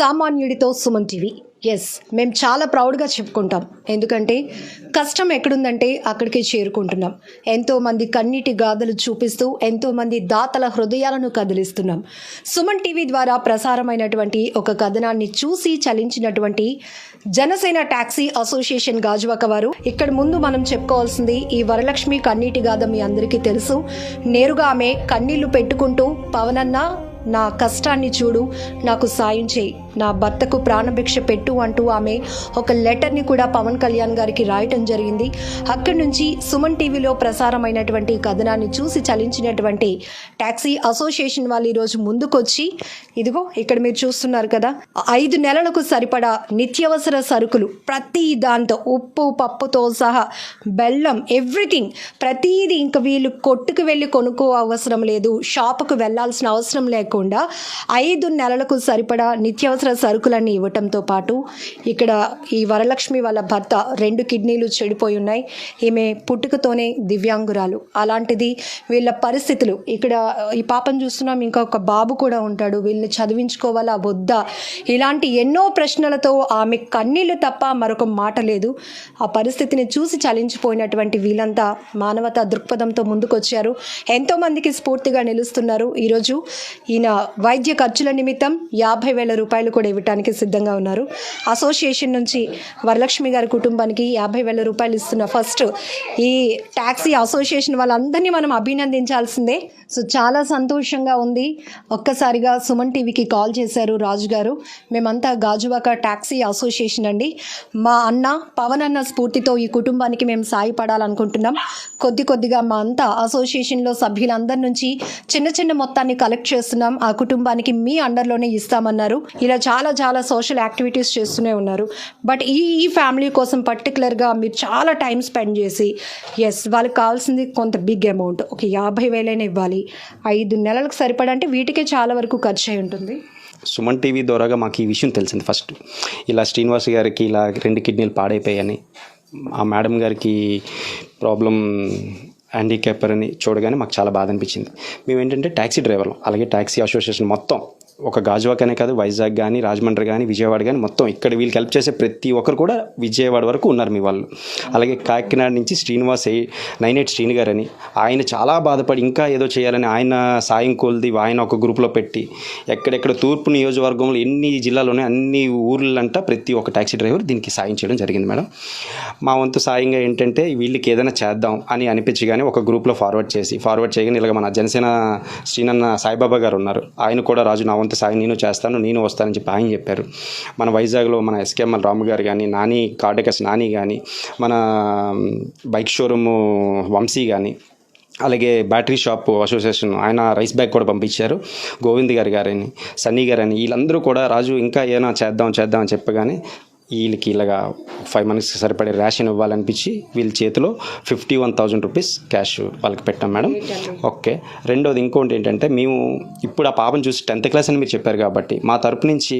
సామాన్యుడితో Suman TV. Yes మేము చాలా ప్రౌడ్గా చెప్పుకుంటాం. ఎందుకంటే కష్టం ఎక్కడుందంటే అక్కడికే చేరుకుంటున్నాం. ఎంతోమంది కన్నీటి గాథలు చూపిస్తూ ఎంతోమంది దాతల హృదయాలను కదిలిస్తున్నాం. సుమన్ టీవీ ద్వారా ప్రసారమైనటువంటి ఒక కథనాన్ని చూసి చలించినటువంటి జనసేన టాక్సీ అసోసియేషన్ గాజువాక వారు. ఇక్కడ ముందు మనం చెప్పుకోవాల్సింది ఈ వరలక్ష్మి కన్నీటి గాథ మీ అందరికీ తెలుసు. నేరుగా ఆమె కన్నీళ్ళు పెట్టుకుంటూ పవనన్న నా కష్టాన్ని చూడు నాకు సాయం చేయి. నా భర్తకు ప్రాణభిక్ష పెట్టు అంటూ ఆమె ఒక లెటర్ని కూడా పవన్ కళ్యాణ్ గారికి రాయటం జరిగింది. అక్కడి నుంచి సుమన్ టీవీలో ప్రసారమైనటువంటి కథనాన్ని చూసి చలించినటువంటి ట్యాక్సీ అసోసియేషన్ వాళ్ళు ఈరోజు ముందుకొచ్చి ఇదిగో ఇక్కడ మీరు చూస్తున్నారు కదా ఐదు నెలలకు సరిపడా నిత్యావసర సరుకులు ప్రతి దాంతో ఉప్పు పప్పుతో సహా బెల్లం ఎవ్రీథింగ్ ప్రతిదీ ఇంక వీళ్ళు కొట్టుకు వెళ్ళి కొనుక్కో అవసరం లేదు. షాపుకు వెళ్ళాల్సిన అవసరం లేకుండా ఐదు నెలలకు సరిపడా నిత్యావసర సరుకులన్నీ ఇవ్వటంతో పాటు ఇక్కడ ఈ వరలక్ష్మి వాళ్ళ భర్త రెండు కిడ్నీలు చెడిపోయి ఉన్నాయి. ఈమె పుట్టుకతోనే దివ్యాంగురాలు. అలాంటిది వీళ్ళ పరిస్థితులు. ఇక్కడ ఈ పాపం చూస్తున్నాం ఇంకా ఒక బాబు కూడా ఉంటాడు. వీళ్ళని చదివించుకోవాలా వద్దా? ఇలాంటి ఎన్నో ప్రశ్నలతో ఆమె కన్నీళ్ళు తప్ప మరొక మాట లేదు. ఆ పరిస్థితిని చూసి చలించిపోయినటువంటి వీళ్ళంతా మానవతా దృక్పథంతో ముందుకొచ్చారు. ఎంతోమందికి స్ఫూర్తిగా నిలుస్తున్నారు. ఈరోజు ఈయన వైద్య ఖర్చుల నిమిత్తం యాభై వేల రూపాయలు కూడా ఇవ్వటానికి సిద్ధంగా ఉన్నారు. అసోసియేషన్ నుంచి వరలక్ష్మి గారి కుటుంబానికి యాభై వేల రూపాయలు ఇస్తున్న ఫస్ట్ ఈ ట్యాక్సీ అసోసియేషన్ వాళ్ళందరినీ మనం అభినందించాల్సిందే. సో చాలా సంతోషంగా ఉంది. ఒక్కసారిగా సుమన్ టీవీకి కాల్ చేశారు రాజు గారు. మేమంతా గాజువాక ట్యాక్సీ అసోసియేషన్ అండి. మా అన్న పవన్ అన్న స్ఫూర్తితో ఈ కుటుంబానికి మేము సాయపడాలనుకుంటున్నాం. కొద్ది కొద్దిగా మా అంతా అసోసియేషన్లో సభ్యులందరి నుంచి చిన్న చిన్న మొత్తాన్ని కలెక్ట్ చేస్తున్నాం. ఆ కుటుంబానికి మీ అండర్లోనే ఇస్తామన్నారు. ఇలా చాలా చాలా సోషల్ యాక్టివిటీస్ చేస్తూనే ఉన్నారు. బట్ ఈ ఈ ఫ్యామిలీ కోసం పర్టికులర్గా మీరు చాలా టైం స్పెండ్ చేసి ఎస్ వాళ్ళకి కావాల్సింది కొంత బిగ్ అమౌంట్ ఒక యాభై వేలైనా ఇవ్వాలి. ఐదు నెలలకు సరిపడా అంటే వీటికే చాలా వరకు ఖర్చు అయి ఉంటుంది. సుమన్ టీవీ ద్వారాగా మాకు ఈ విషయం తెలిసింది ఫస్ట్ ఇలా శ్రీనివాస్ గారికి ఇలా రెండు కిడ్నీలు పాడైపోయాయని ఆ మేడం గారికి ప్రాబ్లం హ్యాండిక్యాపర్ అని చూడగానే మాకు చాలా బాధ అనిపించింది. మేము ఏంటంటే ట్యాక్సీ డ్రైవర్లు అలాగే ట్యాక్సీ అసోసియేషన్ మొత్తం ఒక గాజువాక్ అనే కాదు వైజాగ్ కానీ రాజమండ్రి కానీ విజయవాడ కానీ మొత్తం ఇక్కడ వీళ్ళకి హెల్ప్ చేసే ప్రతి ఒక్కరు కూడా విజయవాడ వరకు ఉన్నారు మీ వాళ్ళు. అలాగే కాకినాడ నుంచి శ్రీనివాస్ నైన్ ఎయిట్ శ్రీని గారు అని ఆయన చాలా బాధపడి ఇంకా ఏదో చేయాలని ఆయన సాయం కోల్ది ఆయన ఒక గ్రూప్లో పెట్టి ఎక్కడెక్కడ తూర్పు నియోజకవర్గంలో ఎన్ని జిల్లాలోనే అన్ని ఊర్లంటా ప్రతి ఒక్క ట్యాక్సీ డ్రైవర్ దీనికి సాయం చేయడం జరిగింది మేడం. మా వంతు సాయంగా ఏంటంటే వీళ్ళకి ఏదైనా చేద్దాం అని అనిపించగానే ఒక గ్రూప్లో ఫార్వర్డ్ చేసి ఫార్వర్డ్ చేయగానే ఇలాగ మన జనసేన శ్రీనన్న సాయిబాబా గారు ఉన్నారు. ఆయన కూడా రాజు నా వంతు సాయం నేను చేస్తాను నేను వస్తానని చెప్పి ఆయన చెప్పారు. మన వైజాగ్లో మన ఎస్కేఎంఎల్ రాము గారు కానీ నాని కార్డెకస్ నాని కానీ మన బైక్ షోరూము వంశీ కానీ అలాగే బ్యాటరీ షాప్ అసోసియేషన్ ఆయన రైస్ బ్యాగ్ కూడా పంపించారు. గోవింద్ గారి గారని సన్నీ గారని వీళ్ళందరూ కూడా రాజు ఇంకా ఏమైనా చేద్దాం చేద్దాం అని చెప్పగానే వీళ్ళకి ఇలాగా ఫైవ్ మంత్స్కి సరిపడే రేషన్ ఇవ్వాలనిపించి వీళ్ళ చేతిలో fifty one thousand rupees cash వాళ్ళకి పెట్టాం మేడం. ఓకే రెండోది ఇంకోటి ఏంటంటే మేము ఇప్పుడు ఆ పాపను చూసి టెన్త్ క్లాస్ అని మీరు చెప్పారు కాబట్టి మా తరపు నుంచి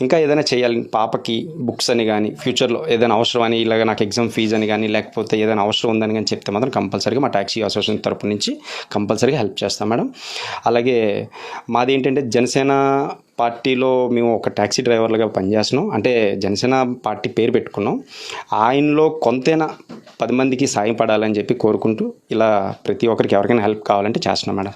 ఇంకా ఏదైనా చేయాలి పాపకి బుక్స్ అని కానీ ఫ్యూచర్లో ఏదైనా అవసరం అని ఇలాగ నాకు ఎగ్జామ్ ఫీజు అని కానీ లేకపోతే ఏదైనా అవసరం ఉందని కానీ చెప్తే మాత్రం కంపల్సరీగా మా ట్యాక్సీ అసోసియేషన్ తరపు నుంచి కంపల్సరీగా హెల్ప్ చేస్తాం మేడం. అలాగే మాది ఏంటంటే జనసేన పార్టీలో మేము ఒక ట్యాక్సీ డ్రైవర్లుగా పనిచేస్తున్నాం. అంటే జనసేన పార్టీ పేరు పెట్టుకున్నాం. ఆయనలో కొంతైనా పది మందికి సాయం పడాలని చెప్పి కోరుకుంటూ ఇలా ప్రతి ఒక్కరికి ఎవరికైనా హెల్ప్ కావాలంటే చేస్తున్నాం మేడం.